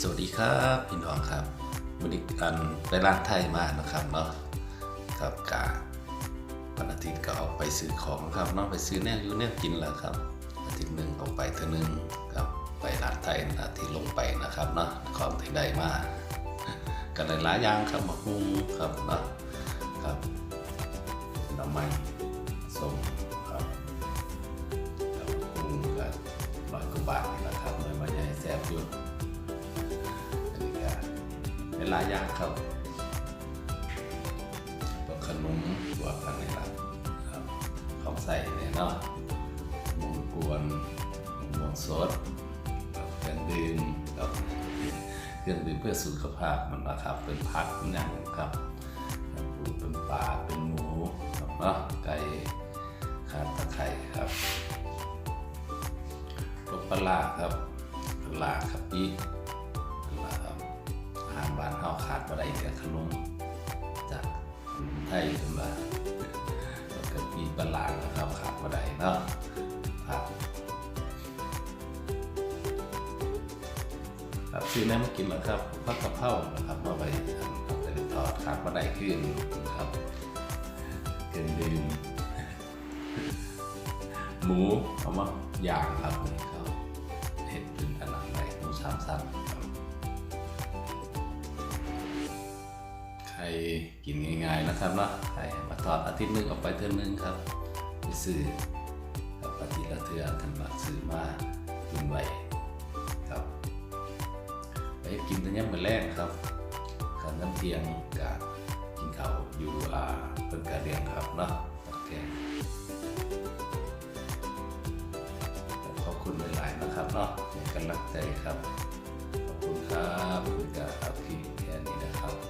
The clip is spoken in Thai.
สวัสดีครับพี่น้องครับวันนี้กันไปร้านไทยมากนะครับเนาะครับกาวันอาทิตย์ก็ออกไปซื้อของครับเนาะไปซื้อแนวอยู่แนวกินแหล้วครับ อาทิตย์หนึ่งออกไปเท่านึงครับไปร้านไทยอาทิตย์ลงไปนะครับเนาะของที่ได้มากันหลายอย่างครับหมกมุงครับเนาะครับหน้ำมันส้ม หลายอย่างครับพวขนมพวกอะไรครับครับของใส่เนี่ยเนาะมูกวนมูสดกับเครื่องดื่มกับเครื่องดื่มเพื่อสุขภาพมันนะครับเป็นผักเป็นอย่างครับปูเป็นปลาเป็นหมูครับเนาะไก่ขาตะไคร้ครับพวกปลาร้าครับปลาครับปี เฮาขาดบ่ได้กับขนมจากไทยขึ้นมาแล้วก็มีปลาร้านะครับขาดบ่ได้เนาะครับครับซื้อน้มากินแล้วครับผักกะเพรานะครับมาไปทำเป็นทอดขาดบ่ได้ขึ้นครับเครื่องดื่มหมูเอามาย่างครับ กินง่ายๆนะครับเนาะใครมาทอดอาทิตย์หนึงออกไปเทื่อนึงครับไปซื้อครับอาทิตย์ละเทื่อกันมาซื้อมากินไว้ครับไปกินตั้งยังมื้อแรกครับกันน้ำเทียงกับกินข้าวอยู่อ่าเป็นกระเดียงครับเนาะโอเคขอบคุณหลายๆนะครับเนาะให้กำลังใจครับขอบคุณครับคุณครับ